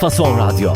Fason Radyo.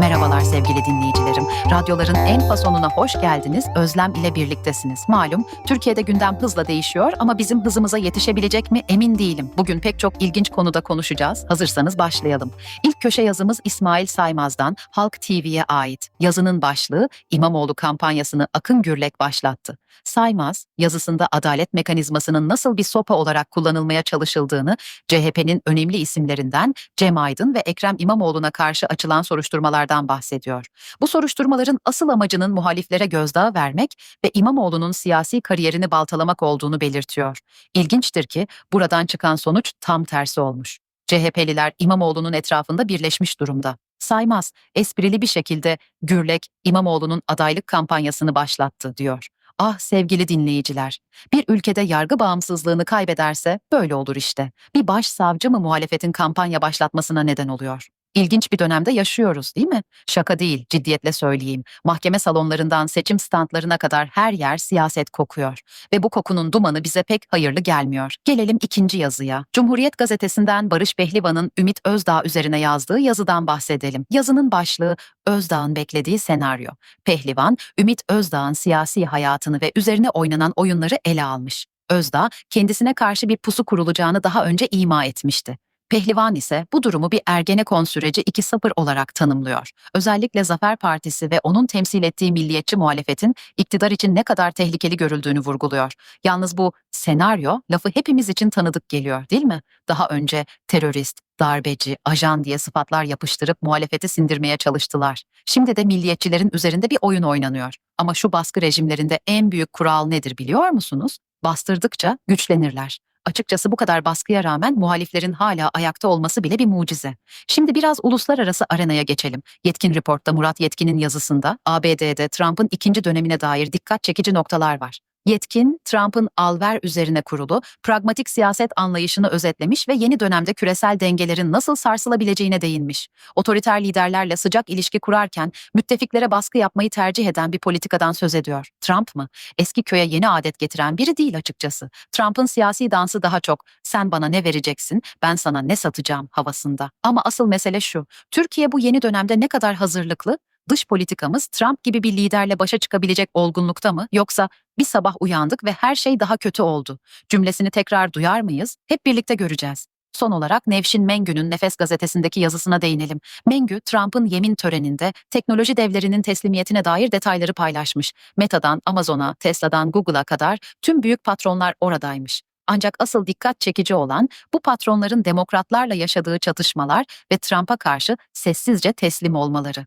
Merhabalar sevgili dinleyicilerim. Radyoların en fasonuna hoş geldiniz. Özlem ile birliktesiniz. Malum Türkiye'de gündem hızla değişiyor ama bizim hızımıza yetişebilecek mi emin değilim. Bugün pek çok ilginç konuda konuşacağız. Hazırsanız başlayalım. İlk köşe yazımız İsmail Saymaz'dan Halk TV'ye ait. Yazının başlığı İmamoğlu kampanyasını Akın Gürlek başlattı. Saymaz, yazısında adalet mekanizmasının nasıl bir sopa olarak kullanılmaya çalışıldığını CHP'nin önemli isimlerinden Cem Aydın ve Ekrem İmamoğlu'na karşı açılan soruşturmalardan bahsediyor. Bu soruşturmaların asıl amacının muhaliflere gözdağı vermek ve İmamoğlu'nun siyasi kariyerini baltalamak olduğunu belirtiyor. İlginçtir ki buradan çıkan sonuç tam tersi olmuş. CHP'liler İmamoğlu'nun etrafında birleşmiş durumda. Saymaz, esprili bir şekilde Gürlek, İmamoğlu'nun adaylık kampanyasını başlattı diyor. Ah sevgili dinleyiciler, bir ülkede yargı bağımsızlığını kaybederse böyle olur işte. Bir başsavcı mı muhalefetin kampanya başlatmasına neden oluyor? İlginç bir dönemde yaşıyoruz değil mi? Şaka değil, ciddiyetle söyleyeyim. Mahkeme salonlarından seçim standlarına kadar her yer siyaset kokuyor. Ve bu kokunun dumanı bize pek hayırlı gelmiyor. Gelelim ikinci yazıya. Cumhuriyet gazetesinden Barış Behlivan'ın Ümit Özdağ üzerine yazdığı yazıdan bahsedelim. Yazının başlığı Özdağ'ın beklediği senaryo. Pehlivan, Ümit Özdağ'ın siyasi hayatını ve üzerine oynanan oyunları ele almış. Özdağ, kendisine karşı bir pusu kurulacağını daha önce ima etmişti. Pehlivan ise bu durumu bir Ergenekon süreci 2.0 olarak tanımlıyor. Özellikle Zafer Partisi ve onun temsil ettiği milliyetçi muhalefetin iktidar için ne kadar tehlikeli görüldüğünü vurguluyor. Yalnız bu senaryo lafı hepimiz için tanıdık geliyor değil mi? Daha önce terörist, darbeci, ajan diye sıfatlar yapıştırıp muhalefeti sindirmeye çalıştılar. Şimdi de milliyetçilerin üzerinde bir oyun oynanıyor. Ama şu baskı rejimlerinde en büyük kural nedir biliyor musunuz? Bastırdıkça güçlenirler. Açıkçası bu kadar baskıya rağmen muhaliflerin hala ayakta olması bile bir mucize. Şimdi biraz uluslararası arenaya geçelim. Yetkin Report'ta Murat Yetkin'in yazısında ABD'de Trump'ın ikinci dönemine dair dikkat çekici noktalar var. Yetkin, Trump'ın alver üzerine kurulu, pragmatik siyaset anlayışını özetlemiş ve yeni dönemde küresel dengelerin nasıl sarsılabileceğine değinmiş. Otoriter liderlerle sıcak ilişki kurarken müttefiklere baskı yapmayı tercih eden bir politikadan söz ediyor. Trump mı? Eski köye yeni adet getiren biri değil açıkçası. Trump'ın siyasi dansı daha çok sen bana ne vereceksin, ben sana ne satacağım havasında. Ama asıl mesele şu, Türkiye bu yeni dönemde ne kadar hazırlıklı? Dış politikamız Trump gibi bir liderle başa çıkabilecek olgunlukta mı yoksa bir sabah uyandık ve her şey daha kötü oldu. Cümlesini tekrar duyar mıyız? Hep birlikte göreceğiz. Son olarak Nevşin Mengü'nün Nefes gazetesindeki yazısına değinelim. Mengü, Trump'ın yemin töreninde teknoloji devlerinin teslimiyetine dair detayları paylaşmış. Meta'dan Amazon'a, Tesla'dan Google'a kadar tüm büyük patronlar oradaymış. Ancak asıl dikkat çekici olan bu patronların demokratlarla yaşadığı çatışmalar ve Trump'a karşı sessizce teslim olmaları.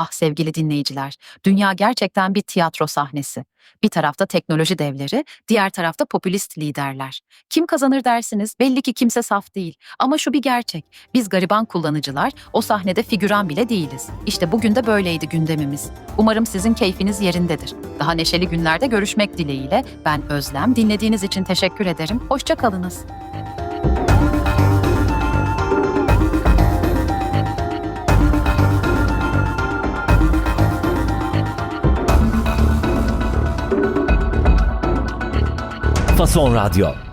Ah sevgili dinleyiciler, dünya gerçekten bir tiyatro sahnesi. Bir tarafta teknoloji devleri, diğer tarafta popülist liderler. Kim kazanır dersiniz? Belli ki kimse saf değil. Ama şu bir gerçek. Biz gariban kullanıcılar o sahnede figüran bile değiliz. İşte bugün de böyleydi gündemimiz. Umarım sizin keyfiniz yerindedir. Daha neşeli günlerde görüşmek dileğiyle ben Özlem. Dinlediğiniz için teşekkür ederim. Hoşça kalınız. Fason Radyo.